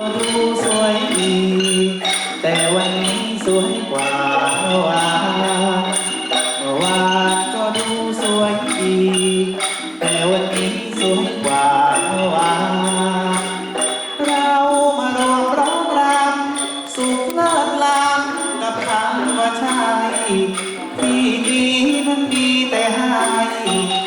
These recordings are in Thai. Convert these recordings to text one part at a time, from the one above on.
ดูสวยดีแต่วันนี้สวยกว่าเมื่อวานเมื่อวานก็ดูสวยดีแต่วันนี้สวยกว่าเมื่อวานเรามารวมร้องรำสุขเลิศลามกับคำว่าชายที่ดีมันดีแต่ให้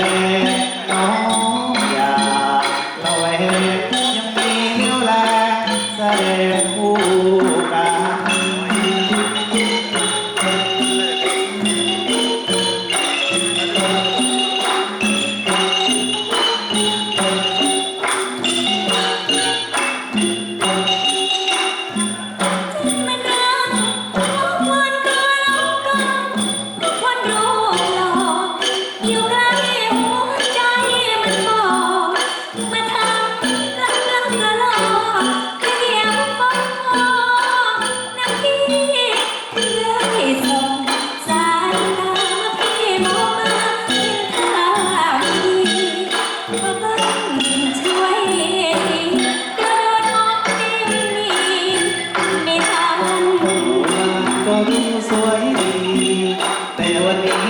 ลกน้องอย่ระแวยังมีเลี้วแลเสด็จคู่ ولي